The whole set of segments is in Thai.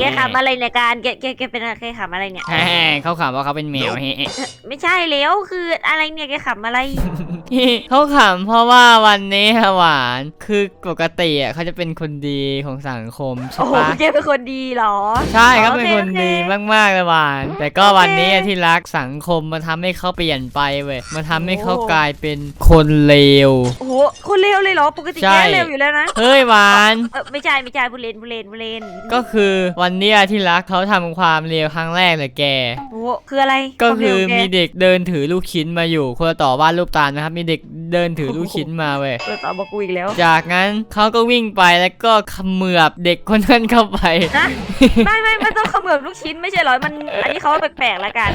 แกขำอะไรเนี่ยการแกแกแกเป็นอะไรแกขำอะไรเนี่ย เขาขำว่าเขาเป็นแมวเฮ้ไม่ใช่แล้วคืออะไรเนี่ยแกขำอะไร เขาขำเพราะว่าวันนี้หวานคือปกติอะเขาจะเป็นคนดีของสังคมใช่โอ้โหปะแกเป็นคนดีเหรอ ใช่เขาเป็นคนดีมากๆเลยหวาน แต่ก็วันนี้ที่รักสังคมมาทำให้เขาเปลี่ยนไปเว้ยมาทำให้เขากลายเป็นคนเลวโคนเลวเลยเหรอ ปกติใช่แกเลวอยู่แล้วนะเฮ้ยหวาน เออไม่ใช่ไม่ใช่บุเรนบุเรนบุเรนก็คือวันเนี้ยที่รักเขาทำความเลวครั้งแรกเลยแก โอ้โหคืออะไรก็วามคืเลอวแกมีเด็กเดินถือลูกชิ้นมาอยู่คนละต่อวาดรูปตาลนะครับ มีเด็กเดินถือลูกชิ้นมาเว้ยเออต่อบอกกูอีกแล้วจากนั้นเขาก็วิ่งไปแล้วก็เขมือบเด็กคนนั้นเข้าไป นะ ไม่ไม่ไม่ต้องเขมือบลูกชิ้นไม่ใช่เหรอมัน อันนี้เขาว่าแปลกๆละกัน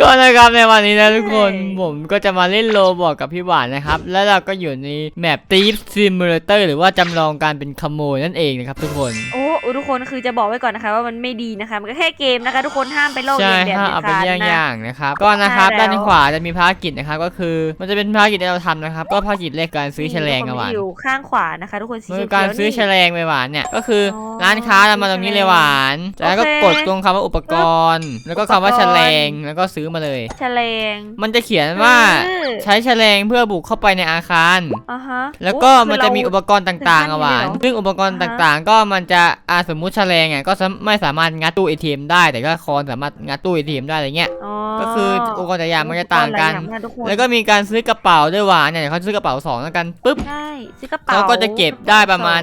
ก็นะครับในวันนี้นะทุกคนใช่ผมก็จะมาเล่นโลบอกกับพี่หวานนะครับ แล้วเราก็อยู่ในแมป Thief Simulator หรือว่าจำลองการเป็นขโมยนั่นเองนะครับทุกคน โอ้โห ทุกคนคือจะบอกไว้ก่อนนะคะ ว่ามันไม่ดีนะคะ มันก็แค่เกมนะคะ ทุกคนห้ามไปลอกใช่เลียนแบบถ้าเด็ดเอาเป็นขาดอย่นะางๆนะครับก็นะครับใช่แล้วด้านขวาจะมีภารกิจนะครับก็คือมันจะเป็นภารกิจที่เราทำนะครับ ก็ภารกิจแรกการซื้อแฉลงอะหวานอยู่ข้างขวานะคะทุกคนสีมืเขีอยวการๆซื้อนี่แฉลงไปหวานเนี่ยก็คือออร้านค้าเรามาตรงนี้เลยหวานจากนั้นก็โอเคกดตรงคำว่าอุปกรณ์ แล้วก็คำว่าอุปกรณ์แฉลงแล้วก็ซื้อมาเลยแฉลงมันจะเขียนว่าเออใช้แฉลงเพื่อบุกเข้าไปในอาคารอ่าฮะแล้วก็โอ้มันจะมีคืออุปกรณ์ต่างๆอะหวานถึงขั้นนี้เลยเหรอซึ่งอุปกรณ์อ่าฮะต่างๆ ก็มันจะอาสมมุติแฉลงอะก็สามไม่สามารถงัดตู้เอทีเอ็มได้ แต่ก็คอนสามารถงัดตู้เอทีเอ็มได้อะไรเงี้ยอ๋อก็คืออุปกรณ์แต่ละอย่างมันจะต่างกันอุปรณ์หลยอย่ทุคนแล้วก็มีการซื้อกระเป๋าด้วยหวานเนี่ยเดี๋ยวเขาซื้อกระเป๋าสองแล้วกันปุ๊บใช่ซื้อกระเป๋าเขาก็จะเก็บได้ประมาณ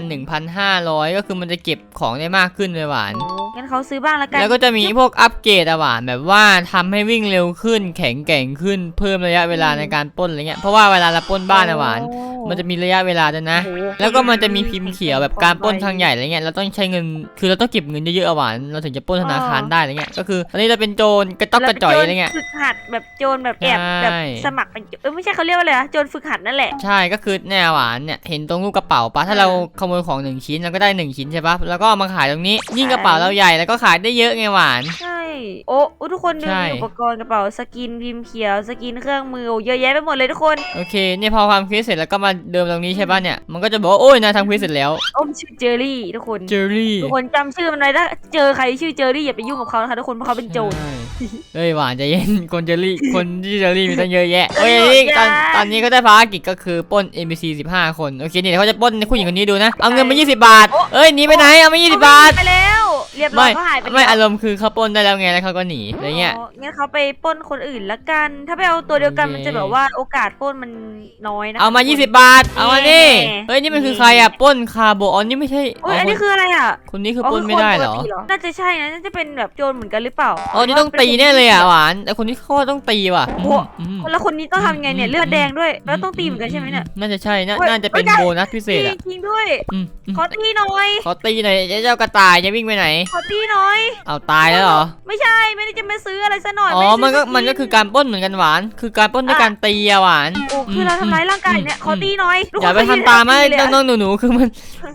1,500 ก็คือมันจะเก็บของได้มากขึ้นเลยหวานโอ้งั้นเขาซื้อบ้างละกัน แล้วก็จะมีพวกอัปเกรดอะหวานแบบว่าทำให้วิ่งเร็วขึ้น แข็งแกร่งขึ้นเพิ่มระยะเวลาในการปล้นอะไรเงี้ยเพราะว่าเวลาเราปล้นบ้านอะหวานโอ้มันจะมีระยะเวลาด้วยนะโอ้โหแล้วก็มันจะมีพิมพ์เขียวแบบการปล้นทางใหญ่อะไรเงี้ยเราต้องใช้เงิน คือเราต้องเก็บเงินเยอะๆอะหวานเราถึงจะปล้นธนาคารได้อะไรเงี้ย ก็คือตอนนี้เราเป็นโจรกระต๊อกกระจ่อยอะไรเงี้ย ฝึกหัดแบบโจรแบบแอบใช่ แบบสมัครเป็นโจรเออไม่ใช่เขาเรียกว่าอะไรอะโจรฝึกหัดนั่นแหละ ใช่ก็คือเนี่ยหวานเนี่ยเห็นตรงรูปกระเป๋าปะถ้าเราขโมยของหนึ่งชิ้นเราก็ได้หนึ่งชิ้นใช่ปะแล้วก็เอามาขายตรงนี้ ยิ่งกระเป๋าเราใหญ่แล้วก็ขายได้เยอะไงหวาน ใช่ โอ้อุ๊ยทุกคนดูใช่มีอุปกรณ์กระเป๋าสกินพิมพ์เขียวสกินเครื่องมือโอ้เยอะแยะไปหมดเลยทุกคน โอเคเนี่ยพอความคิดเสร็จแล้วก็มาเดิมตรงนี้ใช่ปะเนี่ยมันก็จะบอกว่าโอ้ยนายทำคิดเสร็จแล้วโอ้มนชื่อเจอรี่ทุกคน เจอรี่ทุกคนจำชื่อมันไว้ถ้าเจอใครชื่อเจอรี่อย่าไปยุ่งกับเขานะคะทุกคนเพราะเขาเป็นโจรใช่เฮ้ยหวานใจเย็นคนเจอรี่คนที่เจอรี่มีตั้งเยอะแยะเอ้โอ้ยยนี่ตอนอย่าตอนนี้ก็ได้ภารกิจก็คือปล้น NPC 15 คนโอเคเนี่ยเดี๋ยวเขาจะปล้นผู้หญิงคนนี้ดูนะเอาเงินมา 20 บาทเอ้ยหนีไปไหนเอามา20 บาทไปแล้ว เรียบร้อไม่ยเขาหายไปไม่แล้วอารมณ์คือเขาปล้นได้แล้วไงแล้วเขาก็หนีอะไรเงี้ยอ๋องั้นเขาไปปล้นคนอื่นละกัน ถ้าไปเอาตัวเดียวกันโอเคมันจะแบบว่าโอกาสปล้นมันน้อยนะเอามาทุกคน20 บาท เอามานี่แน่เฮ้ยนี่มันคือใครอะปล้นคาร์โบอ๋อนี่ไม่ใช่โอ้ยอันคนี้นคืออะไรอะคนนี้คือปล้นไม่ได้เหรอคนปกติน่าจะใช่นะน่าจะเป็นแบบโจรเหมือนกันหรือเปล่าอ๋อนี่ต้องตีแน่เลยอะหวานแต่คนนี้เขาต้องตีว่ะโอ้โหอืมแล้วคนนี้ต้องทำไงเนี่ยเลือดแดงด้วยแล้วต้องตีเหมือนกันใช่ไหมเนี่ยน่าจะใช่น่าเฮ้ยน่าจะเป็นเฮ้ยโบนัสพิเศษตีอะจริงด้วยอืมอืมขอตีหน่อยขอตีหน่อยเจ้ากระต่ายจะวิ่งไปไหนขอตีหน่อย เอาตายแล้วเหรอ ไม่ใช่ไม่ได้จะมาซื้ออะไรซะหน่อยอ๋อไได้มันก็ซื้มันก็คือการปล้นเหมือนกันหวาน คือการปล้นด้วยการตีอะหวานโอ้คือเราทำร้ายร่างกายเนี่ยอืมขอตีหน่อยทุกอย่าคนไปทำตามนะเลยอะน้องๆหนูๆคือมัน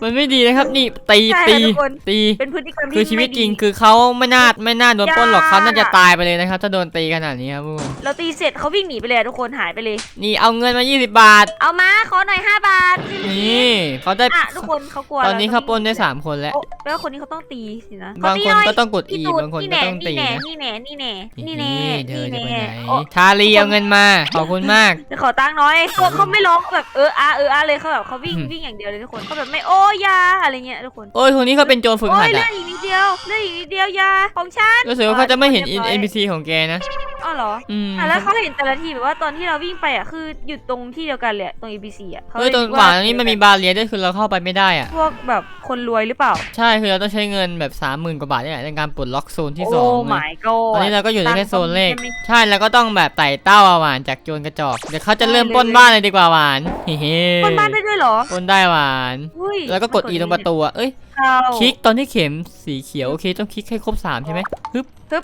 มันไม่ดีนะครับ นี่ตีใช่ค่ะตีทุกคน ตี เป็นพฤติกรรมที่คือชีวิตไม่ดีจริงคือเขาไม่น่าไม่น่าโดนปล้นหรอกอย่า เขาน่าจะตายไปเลยนะครับถ้าโดนตีขนาดนี้ครับพวกคุณเราตีเสร็จเขาวิ่งหนีไปเลยอะทุกคนหายไปเลย นี่เอาเงินมา 20 บาท เอามาขอหน่อยห้าบาทนี่เขาได้ อะทุกคนเขากลัวตอนนี้รเขาปล้นได้วิ่งสามคนแล้ว โอ้แปลว่าคนนี้เขาต้องตีสินะบางขคนตีหก็ยต้องกดพี่อีตูนบางคนนี่ก็แน่ต้องตีนี่แน่นะนี่แน่นี่แน่นี่แน่เธอจะนี่ไปแน่ไหนโอ้ชาลีเอาเงินมา ขอบคุณมากจะขอตังค์น้อยพวกเขาไม่ร้องแบบเอออาเอออาเลยเขาแบบเขาวิ่งอืมวิ่งอย่างเดียวเลยทุกคนเขาแบบไม่โอ้ยาอะไรเงี้ยทุกคนโอ้ยคนนี้เขาเป็นโจรฝึกโอ้หัยดเลืออะดอีกนิดเดียวเลือดอีกนิดเดียวยาของฉันรู้สึกว่าเขาจะไม่เห็นรียบร้อย NPC ของแกนะอ๋อเหรออืมอะแล้วเขาเห็นแต่ละทีแบบว่าตอนที่เราวิ่งไปอะคือหยุดตรงที่เดียวกันเลยอะตรง ABC อะเขาเฮ้ยตรงคิดขวาตรงนี้มันมีบาเรียด้วยคือเราเข้าไปไม่ได้อะพวกแบบ คนรวยหรือเปล่า ใช่คือเราต้องใช้เงินแบบสามหมื่นกว่าบาทเนี่ยในการปลดล็อกโซนที่สโอ้องเลย my god ตอนนี้เราก็อยู่ในแค่โซนเลขตังค์ก็มีใช่แล้วก็ต้องแบบไต่เต้าอะหวานจากโจรกระจอกเดี๋ยวเขาจะเริ่มปล้นบ้านเลยดีกว่าหวานเฮ้คนบ้านได้ด้วยเหรอปล้นได้หวานอุ้ยแล้วก็กด E ตรงประตูอะเอ้ยเข้าคลิกตอนที่เข็มสีเขียวโอเคต้องคลิกให้ครบสามใช่ไหมฮึบฮึบ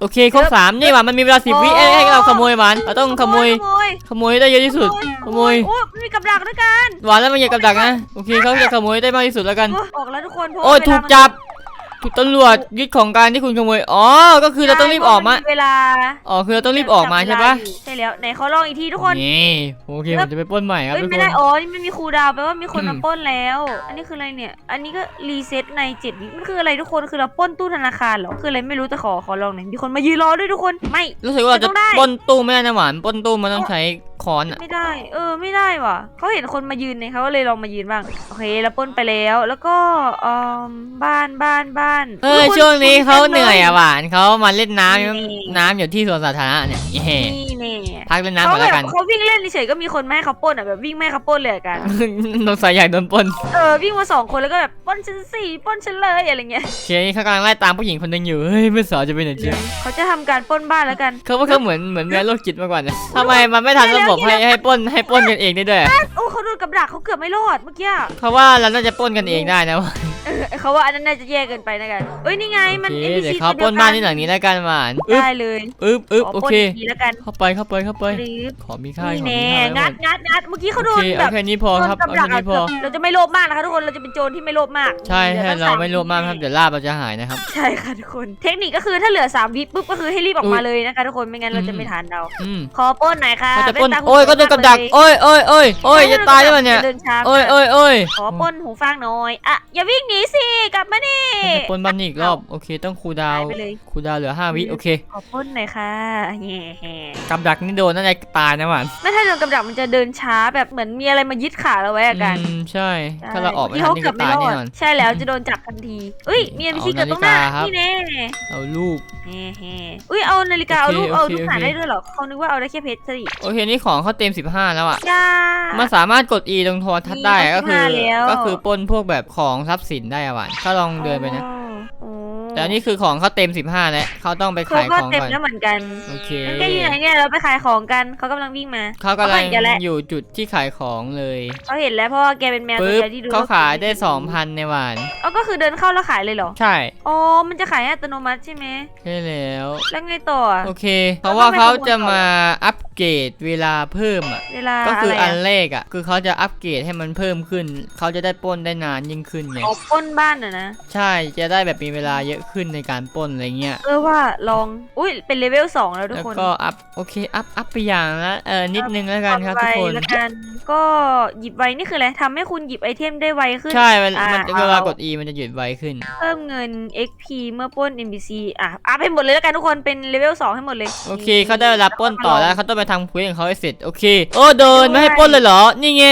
โอเคครบสามนี่หวานมันมีเวลาสิบวิเอ้ยให้เราขโมยหวานเราต้องขโมย ขโมยขโมยให้ได้เยอะที่สุด ขโมยโอ้มีกับดักด้วยกัน หวานแล้วมันอย่ากับดักนะ โอเคเขาจะขโมยได้มากที่สุดแล้วกันโอ้ออกแล้วทุกคนเพราะโอ้ยเวลาถูกมัน จับ คุณตำรวจยึดของกลารที่คุณขโมย อ๋อ ก็คือเราต้องรีบออกมา ใช่เพระนเวลาอ๋อ คือเราต้องรีบออกมาใช่ปะใช่แล้วไหนเขาลองอีกทีทุกคนนี่โอเคผมจะไปปล้นใหม่ครับเอ้ยทุกไม่คนได้อ๋อนี่มันมีคูลดาวน์แปลว่ามีคนอืม มาปล้นแล้ว อันนี้คืออะไรเนี่ย อันนี้ก็รีเซ็ตในเจ็ดวิมันคืออะไรทุกคนคือเราปล้นตู้ธนาคารเหรอคืออะไรไม่รู้แต่ขอขอลองหน่อยมีคนมายืนรอด้วยทุกคนไม่ รู้สึกว่าเราจะต้องได้ ปล้นตู้ไม่ได้นะหวานปล้นตู้มันต้องใช้ค้อนอะไม่ได้ เออ ไม่ได้ว่ะ เขาเห็นคนมายืนเนี่ยเขาก็เลยลองมายืนบ้าง โอเค แล้วปล้นไปแล้ว แล้วก็เอ่อบ้าน บ้าน บ้านเออคนช่วงนี้เขาต็มลเหนื่อยอะหวานเขามาเล่นน้ำนี่น้ำอยู่ที่สวนสาธารณะเนี่ยเฮ้นี่เนี่ยพักเล่นน้ำเขาก่อนแบแล้วบกันเขาวิ่งเล่นเฉยๆก็มีคนไม่ให้เขาปล้นอะแบบวิ่งไม่ให้เขาปล้นเลยอะกันสงสัยอยากโดนปล้นเออวิ่งมาสองคนแล้วก็แบบปล้นฉันสี่ปล้นฉันเลยอะไรเงี้ยโอเคเขากำลังไล่ตามผู้หญิงคนหนึงอยู่เฮ้ยไม่สาวจะไปไหนเจ๊เขาจะทำการปล้นบ้านแล้วกันเขาว่าเขาเหมือนเหมือนแม่โรคจิตมาก่อนนะทำไมมันไม่ทันระบบให้ให้ปล้นให้ปล้นกันเองได้ด้วยอะโอ้เขาโดนกับดักเขาเกือบไม่รอดเมื่อกี้อะเขาว่าเราน่าจะปล้นกันเองได้นะวะเออเขาว่าอันนั้นน่าจะแย่เกินไปนะกันเอ้ยนี่ไงโอมันเค NPC เดี๋ยวเขาปล้นบ้านที่หลังนี้แล้วกันหวานอึ๊บได้เลยอึ๊บอึ๊บขโอปล้นเคอีกทีแล้วกันเข้าไปเข้าไปเข้าไป หรือขอมีค่ายนี่ขอมีแน่ค่ายไว้งัก่อดนงัดงัดเมื่อกี้เขาโดโอนเคแบเอาบแค่นี้พอโดนครับกับเอาดัแค่กอะนี้พอ เราจะไม่โลภมากนะคะทุกคนเราจะเป็นโจรที่ไม่โลภมากใช่ใช่ดี๋ยวเราตั้งไม่โลภมากครับวิเดี๋ยวลาบเราจะหายนะครับ ใช่ค่ะทุกคนเทคนิคก็คือถ้าเหลือสามวิปุ๊บก็คือให้รีบออกมาอุ๊ยเลยนะคะทุกคนไม่งั้นเราจะไม่ทันเรา อืมขอปล้นหน่อยค่ะเขาจะปล้นแว่ตาคุณโอ้ยก็โดนกับดักเลยโอ้ยโอ้ยโอ้ยโอ้ยจะตายแล้วเนี่ยเดินช้าโอ้ยโอ้ยโอ้ยขอปล้นหูฟังหน่อย อะ อย่าวิ่งหนีสิ กลับมานี่จะปล้นบ้านนี่อีกรอบโอเค ต้องคูลดาวหายน์ไปเลย คูลดาวน์เหลือห้าวิโอเคขอปล้นหน่อยค่ะแง่แง่กับดักนี่โดนน่าจะตายนะหวานไม่ถ้าโดนกับดักมันจะเดินช้าแบบเหมือนมีอะไรมายึดขาเราไว้อะกันอืมใช่ ถ้าเราออกไม่ทันนี่เกืก็อบไม่ตายรอแน่ดนอน ใช่แล้วจะโดนจับทันทีเอ้ยมี NPC เอาเกิดตรงหน้านาฬิกาครับ นี่แน่เอารูปเฮ้เฮ้อุ้ยเอานาฬิกาเอาโอเครูปเอาโอเคลูกหาโอเค ได้ด้วยเหรอเขานึกว่าเอาได้แค่เพชรสิโอเคนี่ของเขาเต็ม 15 แล้วอะ ยา มันสามารถกด E ตรงโทรทัศน์ได้มีก็คือ 15แล้ว ก็คือปล้นพวกแบบของทรัพย์สินได้อะหวานถ้าลองเดินไปนะ Oh. แต่อันนี้คือของเขาเต็ม15แล้วเขาต้องไปเขาขายก็ของเต็มก่อนแล้วเหมือนกันโอเคงั้นแกอยู่ไหนเนี่ยเราไปขายของกันเขากำลังวิ่งมาเขากำลังเขาเห็นแกแล้วอยู่จุดที่ขายของเลยเขาเห็นแล้วเพราะว่าแกเป็นแมวตัวปึ๊บเดียวที่ดูเขาขายได้โลก2,000ในหวานเอาก็คือเดินเข้าแล้วขายเลยเหรอใช่อ๋อมันจะขายให้อัตโนมัติใช่ไหมใช่แล้ว แล้วไงต่ออะ โอเค เพราะว่าเขาจะมาอัปเกรดเวลาเพิ่มอะ เวลาก็คืออะไรอัอะนแรกอะ คือเขาจะอัปเกรดให้มันเพิ่มขึ้น เขาจะได้ปล้นได้นานยิ่งขึ้นไงอ๋อปล้นบ้านอะนะ ใช่ จะได้แบบมีเวลาเยอะขึ้นในการปล้นอะไรเงี้ยเออว่าลอง อุ้ยเป็นเลเวลสองแล้วทุกแล้วคนก็อัพโอเคอัพอัพไปอย่างละเออนิดนึงแล้วกันครับทุกคนไวแล้วกันก็หยิบไวนี่คืออะไรทำให้คุณหยิบไอเทมได้ไวขึ้น ใช่ มันอ่ามันเอาเวลากด E มันจะหยุดไวขึ้น เพิ่มเงิน XP เมื่อปล้น NPC อะอัพให้หมดเลยแล้วกันทุกคนเป็นเลเวล2ให้หมดเลยโอเคเขาได้เวลาปล้นต่อแล้วเขาต้องไปทำคุยของเขาให้เสร็จโอเคโอ้เดินไม่ให้ปล้นเลยเหรอนี่ไง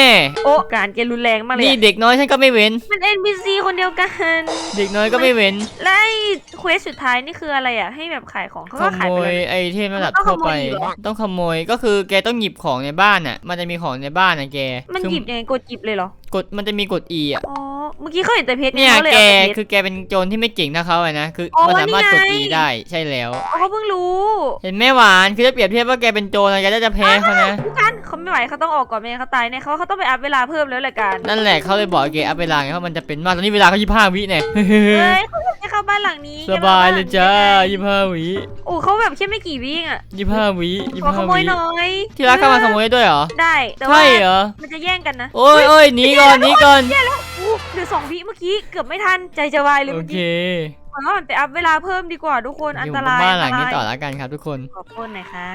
โอ้การแกรุนแรงมากเลยนี่อะเด็กน้อยฉันก็ไม่เว้น มัน NPC คนเดียวกัน เด็กน้อยก็ไม่เว้นและไอ้เควสสุดท้ายนี่คืออะไรอะ ให้แบบขายของเขาขก็ขายโมไปยเลยไอเทมระดับต้องทั่วไปขโมยเหรอ ต้องขโมยก็คือแกต้องหยิบของในบ้านอะ มันจะมีของในบ้านนะแกมันหยิบยังไงกดหยิบเลยเหรอ กดมันจะมีกด E อะ อ๋อ เมื่อกี้เขาเห็นแต่เพชรเนี่ยขาเลยแกเอาแต่เพชร คือแกเป็นโจรที่ไม่เก่งเท่าเขาเลยนะคืออ๋อมันสามารถกดนี่ E ไง ได้ใช่แล้วอ๋อเขาเพิ่งรู้เห็นแม่หวานคือถ้าเปรียบเทียบว่าแกเป็นโจรนะแกน่าจะแพ้เขานะพี่กันเขาไม่ไหวเขาต้องออกก่อนไม่งั้นเขาตายเนี่ยเขาเขาต้องไปอัพเวลาเพิ่มแล้วแหละกันนั่นแหละเขาเลยบอกแกอัพเวลาไงเพราะมันจะเป็นมากตอนนี้เวลาเขายี่ห้าวิเนี่ยเฮ้ยเขาจะเข้าบ้านหลังนี้สบายเลยจ้ายี่ห้าวิโอ้เขาแบบแค่ไม่กี่วิเองอะยี่ห้าวิยี่ขอขห้าโมวิยหน่อยที่รักเข้ามาขโมยด้วยเหรอได้แต่ว่าใช่เหรอมันจะแย่งกันนะโอ้ยโอ้ยหนีก่อนหนีก่อนอู้ เหลือสองวิเมื่อกี้เกือบไม่ทันใจจะวายเลยโอเมื่อเคกี้เหมือนว่ามันไปอัพเวลาเพิ่มดีกว่าทุกคนอันอยู่ตบนรายบ้านหลังอันี้ตรายต่อแล้วกันครับทุกคน ขอบคุณหน่อยค่ะ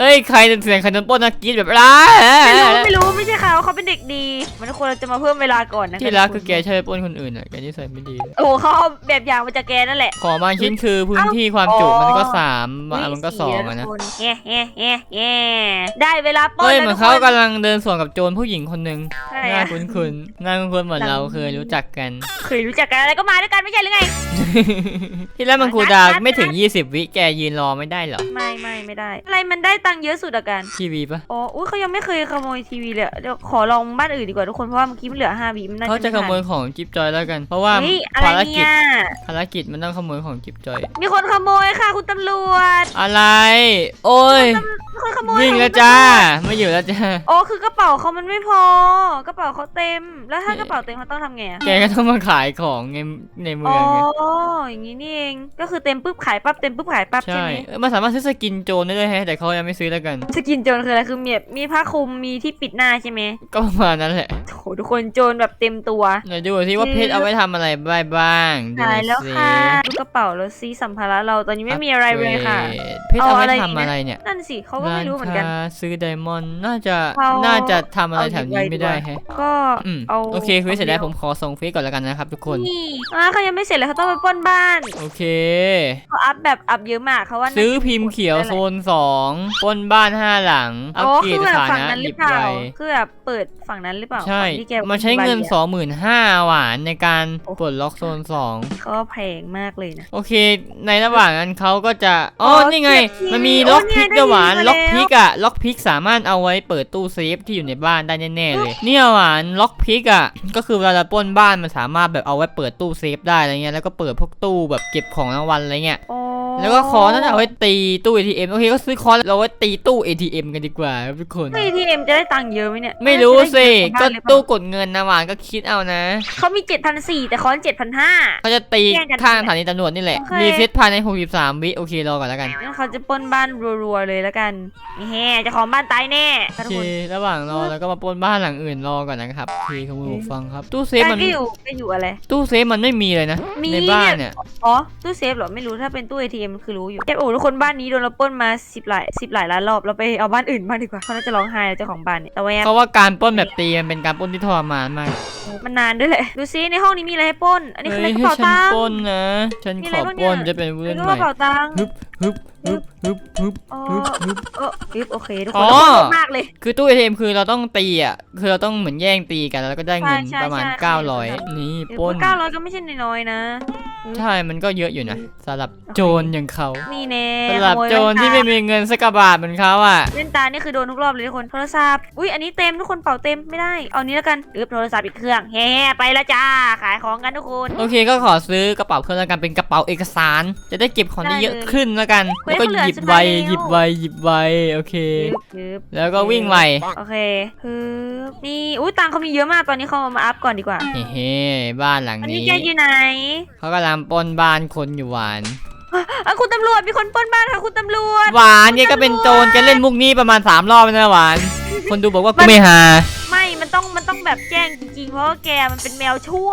เอ้ยใครเสียงใครโดนปล้นนะกรีดแบบร้ายไม่รู้ไม่รู้ไม่ใช่เขาเขาเป็นเด็กดี มันทุกคนเราจะมาเพิ่มเวลาก่อนนะะที่รักทุคือแกใช่วยปล้นคนอื่นอะแกนิสัยไม่ดีโอ้เขาเอาแบบอย่างมาจากแกนั่นแหละ ของบางชิ้นคือพื้นที่ความจุมันก็สามบางอันมันก็สองอะนะเฮ้เฮ้เฮ้เฮ้ได้เวลาปล้นเฮ้ยแล้วเหมือนทุกเขาคน กำลังเดินสวนกับโจรผู้หญิงคนหนึ่งใช่หน้าอะคุ้นๆหน้าคุ้นๆเหมือนเราเคยรู้จักกัน เคยรู้จักกันอะไรก็มาด้วยกันไม่ใช่หรือไง ที่แล้วมันครูดาวไม่ถึง 20 วิแกยืนรอไม่ได้เหรอไม่ไม่ไม่ได้ อะไรมันได้ตังค์เยอะสุดอะกัน ทีวีปะอ๋ออุ้ยเขายังไม่เคยขโมยทีวีเลยอะเดี๋ยวขอลองบ้านอื่นดีกว่าทุกคนเพราะว่าเมื่อกี้มันเหลือห้าวิมันน่าเขาจะไม่ขทันโมยของจิ๊บจอยแล้วกัน เพราะว่าเฮ้ยอะไรภารกิจเนี่ยภารกิจมันต้องขโมยของจิ๊บจอย มีคนขโมยค่ะ คุณตำรวจอะไร โอ้ยคนขโมยวิ่งแล้วจ้า ไม่อยู่แล้วจ้าอ๋อคือกระเป๋าเขามันไม่พอกระเป๋าเขาเต็ม แล้วถ้ากระเป๋าเต็มเขาต้องทำไงอะแกก็ต้องมาขายของในในเมือ๋อองไงอย่างนี้นี่เองก็คือเต็มปุ๊บขายปั๊บเต็มปุ๊บขายปั๊บใช่ใช่ไหมเอ้ยมันสามารถซื้อสกินโจรได้ด้วยแฮะแต่เขายังไม่ซื้อแล้วกัน สกินโจรคืออะไรคือมีแบบมีผ้าคลุมมีที่ปิดหน้าใช่ไหม ก็ประมาณนั้นแหละโหทุกคนโจรแบบเต็มตัว เดี๋ยวดูสิว่าเพชรเอาไว้ทำอะไรได้บ้างดูหายแล้วสิค่ะดูกระเป๋าแล้วซีสัมภาระเราตอนนี้ไม่มีอะไรเลยค่ะ เพชรเอาไว้เอาอะไรทำดีนะอะไรเนี่ยนั่นสิเขาก็ไม่รู้เหมือนกัน ร้าค้าซื้อไดมอนด์น่าจะเอาน่าจะทำอะไรเอาแถวหยินี้บไว้ไม่ได้ดีกว่าแฮะก็อืมเอาโอเคคุยเสร็จแล้วอาผมขอส่งเฟซก่อนแล้วกันนะครับทุกคน นี่อ่าเขายังไม่เสร็จเลยเขาต้องไปปล้นบ้านโอเค เขาอัพแบบอัพเยอะมากเขาว่าน่าซื้อจะพิมพ์เขียวได้แหโซละนสองปล้นบ้านห้าหลังอัปอ๋อเกรคืดอสแบบถาฝั่งนะนั้นหหรืยิอบเปล่าไว คือแบบเปิด ฝั่งนั้นหรือเปล่าใช่ ฝั่งที่แกมันใช้เงินที่สองหมื่นห้าหวานในการโอ้ปลดล็อกโซนสองก็แพงมากเลยนะ โอเค ในระหว่างนั้นเขาก็จะ อ๋อ อ๋อนี่ไง เก็บที่มันมีโอ้ล็อกพิกเนี่ยด้วยหวานได้ยินมาล็อกแล้วพิกอะล็อกพิกสามารถเอาไว้เปิดตู้เซฟที่อยู่ในบ้านได้แน่ๆเลย เนี่ยหวาน ล็อกพิกอะก็คือเวลาเราปล้นบ้านมันสามารถแบบเอาไว้เปิดตู้เซฟได้อะไรเงี้ย แล้วก็เปิดพวกตู้แบบเก็บของรางวัลอะไรเงี้ย โอ้แล้วก็คอนนั่นเอาไว้ตีตู้ ATM โอเค ก็ซื้อคอนเราไว้ตีตู้ ATM กันดีกว่าครับทุกคน ไม่ทีเอ็มจะได้ตังค์เยอะไหมเนี่ยไม่รู้สิจะก็ได้เงินของบ้านหรือเปล่าตู้กดเงินนะหวานก็คิดเอานะเขามีเจ็ดพันสี่แต่คอนเจ็ดพันห้าเขาจะตีแย่งกันข้างสถานีตำรวจนี่แหละ โอเค รีเซ็ตภายใน63วิโอเครอก่อนแล้วกันงั้นเขาจะปล้นบ้านรัวๆเลยแล้วกันนี่แฮ่เจะของบ้านตายแน่โอค่ะทุกเคคนระหว่างรอแล้วก็มาปล้นบ้านหลังอื่นรอก่อนนะครับโอเคขโมยหูฟังครับตู้เซฟกามัรนก็อยู่ก็อยู่อะไร ตู้เซฟมันไม่มีเลยนะ มี ในบ้านเนี่ยอ๋อ ตู้เซฟเหรอ ไม่รู้ถ้าเป็นตู้ ATM คือรู้อยู่แกโอ้ทุกคนบ้านนี้โดนเราปล้นมาสิบหลายสิบหลายล้านรอบ เราไปเอาบ้านอื่นบ้างดีกว่าเขาน่าจะร้องไห้แล้วเจ้าของบ้านเนี่ยแต่แวบเพราะว่าการปล้นแบบตีมันเป็นการปล้นที่ทรมานมากมันนานด้วยแหละ ดูซิในห้องนี้มีอะไรให้ปล้น อันนี้คือเฮ้อะไรยกระให้เป๋าฉันตังค์ปล้นนะ ฉันมีขอะไรอบ้างปล้นเนี่ยจะเป็นเพื่แล้อนวก็ใหกม่ระเป๋าตังค์ฮึบฮึบ ฮึบฮึบฮึบอ๋อฮึบฮึบ เอออึ๊บโอเคทุกอ๋คนอทุกคนโหดมากเลย คือตู้ ATM คือเราต้องตีอะ คือเราต้องเหมือนแย่งตีกันแล้วก็ได้เงินใช่ใช่ประมาณใช่ 900 นี่ปล้น เก้าร้อยก็ไม่ใช่น้อยๆนะ ใช่มันก็เยอะอยู่นะสำหรับโจรอย่างเขานี่แน่สำหรับขโมยโจรที่ไม่มีเงินสักกระบาทเหมือนเขาอะ เล่นตานี่คือโดนทุกรอบเลยทุกคนโทรศัพท์อุ้ยอันนี้เต็มทุกคนเป่าเต็มไม่ได้เอานี้แล้วกันอึ๊บโทรศัพท์อีกเครื่องแฮ่ไปแล้วจ้าขายของกันทุกคน โอเคก็ขอซื้อกระเป๋าเพิ่มแล้วกันเป็นกระเป๋าเอกสาร จะได้เก็บของได้เยอะขึ้นแล้วกันเฮ้ยแล้วก็เขาเหลือหยิบสุดไวท้ายแล้วหยิบไวหยิบไวโอเคอึ๊บอึ๊บแล้วก็วิ่งไวโอเคฮึบนี่อุ้ยตังค์เขามีเยอะมากตอนนี้เขาเอามาอัพก่อนดีกว่าเฮ้ๆบ้านหลังอันนี้นี้แกอยู่ไหนเขากำลังปล้นบ้านคนอยู่หวานอะคุณตำรวจมีคนปล้นบ้านค่ะคุณตำรวจ หวานแกก็เป็นโจรแกเล่นมุกนี้ประมาณ3รอบแล้วนะหวาน คนดูบอกว่ากูไม่หาไม่มัน ต้องมันต้องแบบแจ้งจริงๆ เพราะว่าแกมันเป็นแมวชั่ว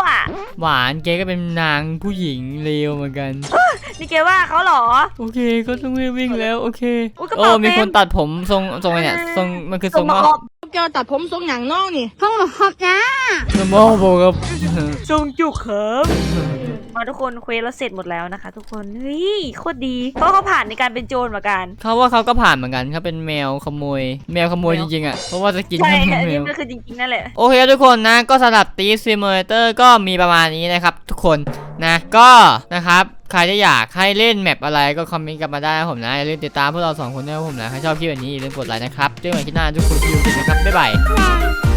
หวานแกก็เป็นนางผู้หญิงเลวเหมือนกัน นี่แกว่าเขาเหรอ โอเคก็ต้องรีบวิ่งแล้วโอเคอุ๊ยกระโอ้เป๋ามีเต็มคนตัดผมทรงทรงอะไรเนี่ยทรงมันคือทรงมาว่าขอบแกตัดผมทรงอย่างน้องนี่ห้องหอบนะทรงว่าโบครับ ทรงจุกเขิม มาทุกคนเควสเราเสร็จหมดแล้วนะคะ ทุกคนเฮ้ยโคตรดีเพราะเขาผ่านในการเป็นโจรเหมือนกัน เขาว่าเขาก็ผ่านเหมือนกันเขาเป็นแมวขโมย แมวขโมยจริงๆอะเพราะว่าจะกินใช่แมอันนี้วมันคือจริงๆนั่นแหละโอเคครับทุกคนนะก็สำหรับตีซิมูเลเตอร์ก็มีประมาณนี้นะครับ ทุกคนนะก็นะครับใครที่อยากให้เล่นแมปอะไรก็คอมเมนต์กันมาได้นะผมนะอย่าลืมติดตามพวกเราสองคนด้วยนะผมนะใครชอบคลิปแบบนี้อย่าลืมกดไลค์นะครับเจอกันใหม่คลิปหน้าทุกคนคิวกันนะครับบ๊ายบายแรง